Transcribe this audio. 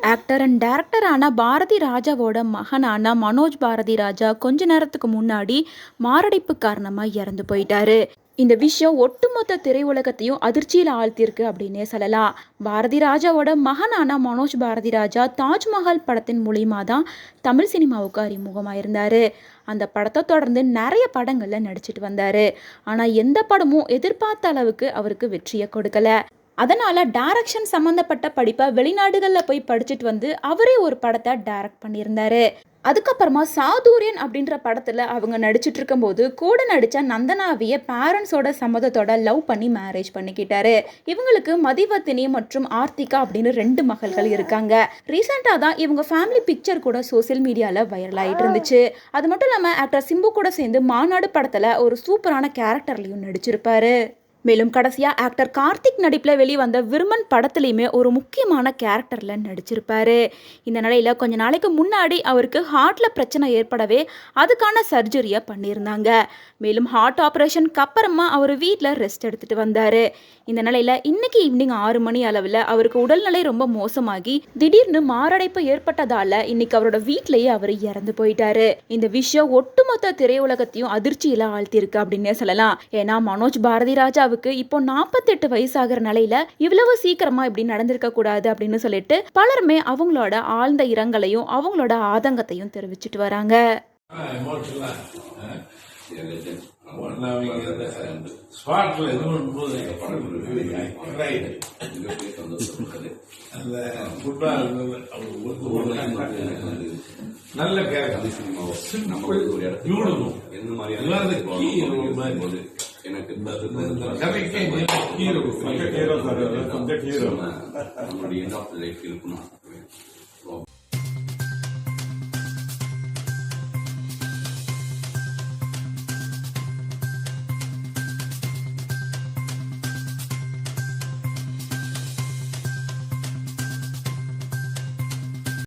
Actor and டேரக்டரான Bharathi ராஜாவோட மகனான மனோஜ் பாரதி ராஜா கொஞ்ச நேரத்துக்கு முன்னாடி மாரடைப்பு காரணமாக இறந்து போயிட்டாரு. இந்த விஷயம் ஒட்டுமொத்த திரையுலகத்தையும் அதிர்ச்சியில் ஆழ்த்தியிருக்கு அப்படின்னே சொல்லலாம். பாரதி ராஜாவோட மகனான மனோஜ் பாரதி ராஜா தாஜ்மஹால் படத்தின் மூலியமா தான் தமிழ் சினிமாவுக்கு அறிமுகமாயிருந்தாரு. அந்த படத்தை தொடர்ந்து நிறைய படங்களில் நடிச்சிட்டு வந்தார். ஆனால் எந்த படமும் எதிர்பார்த்த அளவுக்கு அவருக்கு வெற்றியை கொடுக்கல. அதனால் டேரக்ஷன் சம்மந்தப்பட்ட படிப்பை வெளிநாடுகளில் போய் படிச்சுட்டு வந்து அவரே ஒரு படத்தை டைரக்ட் பண்ணியிருந்தாரு. அதுக்கப்புறமா சாதுரியன் அப்படின்ற படத்தில் அவங்க நடிச்சிட்டு இருக்கும்போது கூட நடித்த நந்தனாவிய பேரண்ட்ஸோட சம்மதத்தோட லவ் பண்ணி மேரேஜ் பண்ணிக்கிட்டாரு. இவங்களுக்கு மதிவத்தினி மற்றும் ஆர்த்திகா அப்படின்னு ரெண்டு மகள்கள் இருக்காங்க. ரீசெண்டாக தான் இவங்க ஃபேமிலி பிக்சர் கூட சோஷியல் மீடியாவில் வைரல் ஆகிட்டு இருந்துச்சு. அது மட்டும் இல்லாமல் ஆக்டர் சிம்பு கூட சேர்ந்து மாநாடு படத்தில் ஒரு சூப்பரான கேரக்டர்லையும் நடிச்சிருப்பாரு. மேலும் கடைசியாக ஆக்டர் கார்த்திக் நடிப்பில் வெளிவந்த விருமன் படத்துலையுமே ஒரு முக்கியமான கேரக்டரில் நடிச்சிருப்பாரு. இந்த நிலையில் கொஞ்ச நாளைக்கு முன்னாடி அவருக்கு ஹார்ட்டில் பிரச்சனை ஏற்படவே அதுக்கான சர்ஜரியை பண்ணியிருந்தாங்க. மேலும் ஹார்ட் ஆப்ரேஷனுக்கு அப்புறமா அவர் வீட்டில் ரெஸ்ட் எடுத்துகிட்டு வந்தார். இந்த நிலையில் இன்னைக்கு ஈவினிங் ஆறு மணி அளவில் அவருக்கு உடல்நிலை ரொம்ப மோசமாகி திடீர்னு மாரடைப்பு ஏற்பட்டதால் இன்னைக்கு அவரோட வீட்டிலேயே அவர் இறந்து போயிட்டாரு. இந்த விஷயம் ஒட்டுமொத்த திரையுலகத்தையும் அதிர்ச்சியில் ஆழ்த்தியிருக்கு அப்படின்னே சொல்லலாம். ஏன்னா மனோஜ் பாரதி ராஜாவுக்கு இப்போ நாற்பத்தெட்டு வயசாகிற நிலையில இவ்வளவு சீக்கிரமா இப்படி நடந்திருக்க கூடாது அப்படின்னு சொல்லிட்டு பலருமே அவங்களோட ஆழ்ந்த இரங்கலையும் அவங்களோட ஆதங்கத்தையும் தெரிவிச்சிட்டு வராங்க. நல்ல கேரக்டர் பியூட்டிஃபுல் எந்த மாதிரி அந்த key role மாதிரி. எனக்கு கதைக்கே hero hero sir subject hero நம்மளுடைய எண்ட் ஆஃப் லைஃப் இருக்கணும்